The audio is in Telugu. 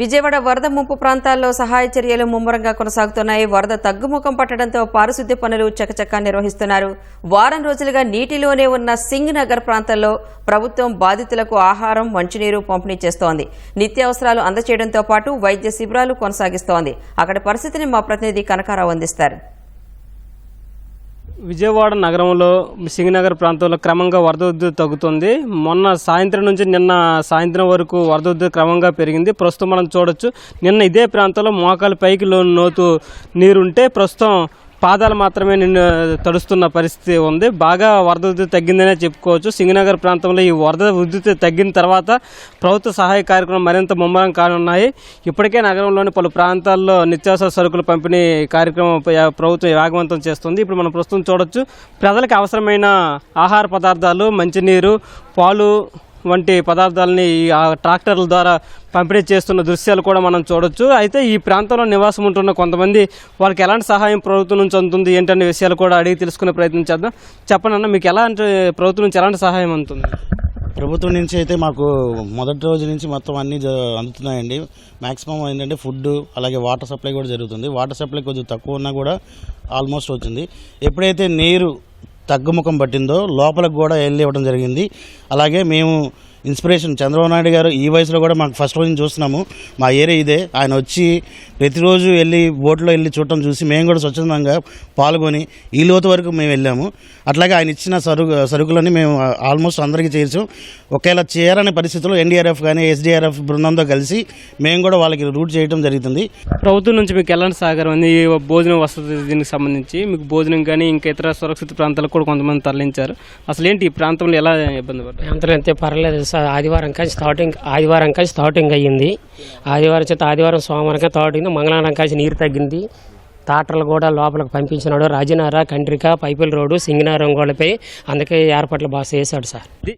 విజయవాడ వరద ముంపు ప్రాంతాల్లో సహాయ చర్యలు ముమ్మరంగా కొనసాగుతున్నాయి. వరద తగ్గుముఖం పట్టడంతో పారిశుద్ధ్య పనులు చకచకా నిర్వహిస్తున్నారు. వారం రోజులుగా నీటిలోనే ఉన్న సింగ్ నగర్ ప్రాంతంలో ప్రభుత్వం బాధితులకు ఆహారం మంచినీరు పంపిణీ చేస్తోంది. నిత్యావసరాలు అందచేయడంతో పాటు వైద్య శిబిరాలు కొనసాగిస్తోంది. అక్కడి పరిస్థితిని మా ప్రతినిధి కనకారావు అందిస్తారు. విజయవాడ నగరంలో సింగనగర్ ప్రాంతంలో క్రమంగా వరద ఉధృతి తగ్గుతుంది. మొన్న సాయంత్రం నుంచి నిన్న సాయంత్రం వరకు వరద ఉధృతి క్రమంగా పెరిగింది. ప్రస్తుతం మనం చూడొచ్చు. నిన్న ఇదే ప్రాంతంలో మోకాలు పైకి లో నోతు నీరుంటే ప్రస్తుతం పాదాలు మాత్రమే నిన్ను తడుస్తున్న పరిస్థితి ఉంది. బాగా వరద ఉధృతి తగ్గిందనే చెప్పుకోవచ్చు. సింగనగర్ ప్రాంతంలో ఈ వరద ఉధృతి తగ్గిన తర్వాత ప్రభుత్వ సహాయ కార్యక్రమం మరింత ముమ్మరం కానున్నాయి. ఇప్పటికే నగరంలోని పలు ప్రాంతాల్లో నిత్యావసర సరుకుల పంపిణీ కార్యక్రమం ప్రభుత్వం వేగవంతం చేస్తుంది. ఇప్పుడు మనం ప్రస్తుతం చూడొచ్చు ప్రజలకు అవసరమైన ఆహార పదార్థాలు మంచినీరు పాలు వంటి పదార్థాలని ఆ ట్రాక్టర్ల ద్వారా పంపిణీ చేస్తున్న దృశ్యాలు కూడా మనం చూడొచ్చు. అయితే ఈ ప్రాంతంలో నివాసం ఉంటున్న కొంతమంది వాళ్ళకి ఎలాంటి సహాయం ప్రభుత్వం నుంచి అందుతుంది ఏంటనే విషయాలు కూడా అడిగి తెలుసుకునే ప్రయత్నం చేద్దాం. చెప్పండి అన్న మీకు ఎలాంటి ప్రభుత్వం నుంచి ఎలాంటి సహాయం అందుతుంది? ప్రభుత్వం నుంచి అయితే మాకు మొదటి రోజు నుంచి మొత్తం అన్నీ జ- అందుతున్నాయండి. మ్యాక్సిమం ఏంటంటే ఫుడ్ అలాగే వాటర్ సప్లై కూడా జరుగుతుంది. వాటర్ సప్లై కొంచెం తక్కువ ఉన్నా కూడా ఆల్మోస్ట్ వచ్చింది. ఎప్పుడైతే నీరు తగ్గుముఖం పట్టిందో లోపలికి కూడా వెళ్ళి ఇవ్వడం జరిగింది. అలాగే మేము ఇన్స్పిరేషన్. చంద్రబాబు నాయుడు గారు ఈ వయసులో కూడా మాకు ఫస్ట్ రోజు చూస్తున్నాము. మా ఏరియా ఇదే. ఆయన వచ్చి ప్రతిరోజు వెళ్ళి బోట్లో వెళ్ళి చూడటం చూసి మేము కూడా స్వచ్ఛందంగా పాల్గొని ఈ లోతు వరకు మేము వెళ్ళాము. అట్లాగే ఆయన ఇచ్చిన సరుకు సరుకులని మేము ఆల్మోస్ట్ అందరికీ చేర్చాం. ఒకవేళ చేరని పరిస్థితుల్లో ఎన్డీఆర్ఎఫ్ కానీ ఎస్డీఆర్ఎఫ్ బృందంతో కలిసి మేము కూడా వాళ్ళకి రూట్ చేయడం జరుగుతుంది. ప్రభుత్వం నుంచి మీకు ఎలాంటి సహకారం ఉంది ఈ భోజనం వసతి దీనికి సంబంధించి మీకు భోజనం కానీ ఇంకా ఇతర సురక్షిత ప్రాంతాలకు కూడా కొంతమంది తరలించారు. అసలు ఏంటి ఈ ప్రాంతంలో ఎలా ఇబ్బంది పడ్డారు? అంతే పర్లేదు ఆదివారం కలిసి థాటింగ్ ఆదివారం కలిసి థాటింగ్ అయ్యింది. ఆదివారం చేత ఆదివారం సోమవారం థాటింగ్ స్టార్ట్ మంగళవారం కాసి నీరు తగ్గింది. టాటర్లు కూడా లోపలికి పంపించినాడు. రాజనార కండ్రిక పైపిల్ రోడ్డు సింగనారం గోడపై అందుకే ఏర్పాట్లు బాగా చేశాడు సార్.